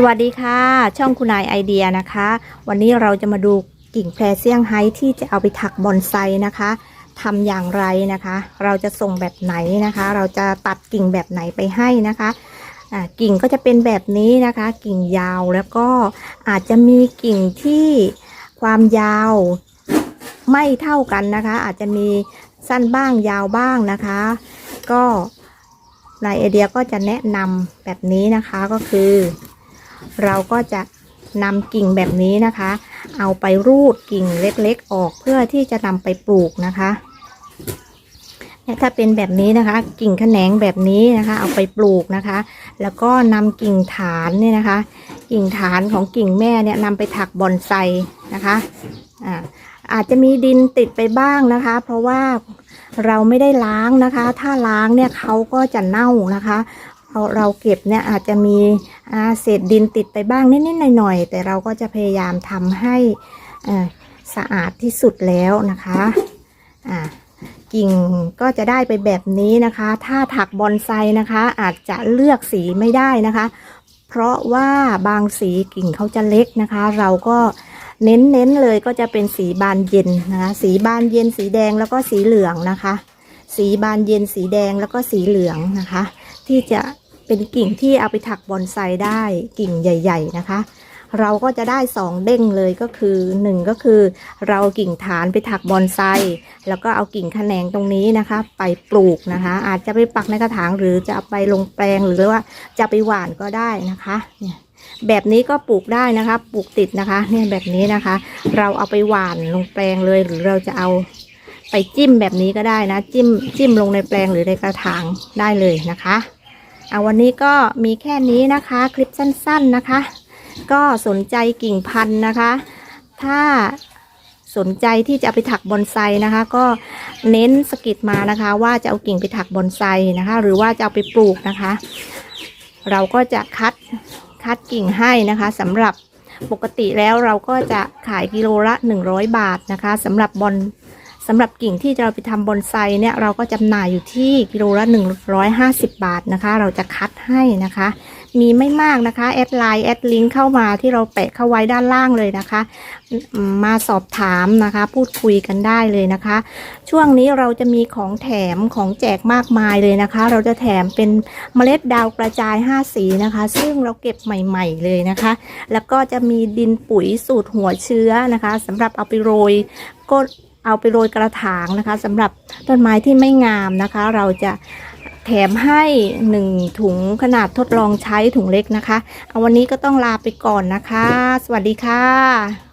สวัสดีค่ะ ช่องคุณนายไอเดียนะคะ วันนี้เราจะมาดูกิ่งแพรเซี่ยงไฮ้ที่จะเอาไปถักบอนไซนะคะทำอย่างไรนะคะ เราจะส่งแบบไหนนะคะ เราจะตัดกิ่งแบบไหนไปให้นะคะกิ่งก็จะเป็นแบบนี้นะคะ กิ่งยาวแล้วก็อาจจะมีกิ่งที่ความยาวไม่เท่ากันนะคะ อาจจะมีสั้นบ้างยาวบ้างนะคะ ก็นายไอเดียก็จะแนะนำแบบนี้นะคะก็คือ เราก็จะนำกิ่งแบบนี้นะคะ เอาไปรูดกิ่งเล็กๆออกเพื่อที่จะนำไปปลูกนะคะเนี่ยถ้าเป็นแบบนี้นะคะ กิ่งแขนงแบบนี้นะคะ เอาไปปลูกนะคะ แล้วก็นำกิ่งฐานเนี่ยนะคะ กิ่งฐานของกิ่งแม่เนี่ยนำไปถักบอนไซนะคะอ่าอาจจะมีดินติดไปบ้างนะคะ เพราะว่าเราไม่ได้ล้างนะคะ ถ้าล้างเนี่ยเขาก็จะเน่านะคะ เราเราเก็บเนี่ยอาจจะมีเศษดินติดไปบ้างนิดๆหน่อยๆแต่เราก็จะพยายามทำให้สะอาดที่สุดแล้วนะคะอ่ากิ่งก็จะได้ไปแบบนี้นะคะ ถ้าถักบอนไซนะคะ อาจจะเลือกสีไม่ได้นะคะ เพราะว่าบางสีกิ่งเขาจะเล็กนะคะ เราก็เน้นเน้นๆเลยก็จะเป็นสีบานเย็นนะคะ สีบานเย็นสีแดงแล้วก็สีเหลืองนะคะ สีบานเย็นสีแดงแล้วก็สีเหลืองนะคะ ที่จะเป็นกิ่งที่เอาไปถักบอนไซได้กิ่งใหญ่ ๆ นะคะ เราก็จะได้สองเด้งเลยก็คือหนึ่งก็คือ เรากิ่งฐานไปถักบอนไซแล้วก็เอากิ่งแขนงตรงนี้นะคะ ไปปลูกนะคะ อาจจะไปปักในกระถางหรือจะเอาไปลงแปลงหรือว่าจะไปหว่านก็ได้นะคะเนี่ยแบบนี้ก็ปลูกได้นะคะ ปลูกติดนะคะ เนี่ยแบบนี้นะคะ เราเอาไปหว่านลงแปลงเลยหรือเราจะเอา ไปจิ้มแบบนี้ก็ได้นะ จิ้มจิ้มลงในแปลงหรือในกระถางได้เลยนะคะเอาวันนี้ก็มีแค่นี้นะคะ คลิปสั้น ๆนะคะ ก็สนใจกิ่งพันธุ์นะคะ ถ้าสนใจที่จะไปถักบอนไซนะคะ ก็เน้นสกิดมานะคะ ว่าจะเอากิ่งไปถักบอนไซนะคะ หรือว่าจะเอาไปปลูกนะคะ เราก็จะคัดคัดกิ่งให้นะคะสำหรับปกติแล้วเราก็จะขายกิโลละ 100 บาทนะคะสำหรับบอน สำหรับกิ่งที่เราไปทำบอนไซเนี่ยเราก็จำหน่ายอยู่ที่กิโลละ 150 บาทนะคะ เราจะคัดให้นะคะ มีไม่มากนะคะ แอดไลน์แอดลิงก์เข้ามาที่เราแปะเข้าไว้ด้านล่างเลยนะคะมมาสอบถามนะคะ พูดคุยกันได้เลยนะคะ ช่วงนี้เราจะมีของแถมของแจกมากมายเลยนะคะ เราจะแถมเป็นเมล็ดดาวกระจาย 5 สีนะคะ ซึ่งเราเก็บใหม่ ๆ เลยนะคะ แล้วก็จะมีดินปุ๋ยสูตรหัวเชื้อนะคะสำหรับเอาไปโรยก็ เอาไปโรยกระถางนะคะสำหรับต้นไม้ที่ไม่งามนะคะ เราจะแถมให้หนึ่งถุงขนาดทดลองใช้ถุงเล็กนะคะ เอาวันนี้ก็ต้องลาไปก่อนนะคะ สวัสดีค่ะ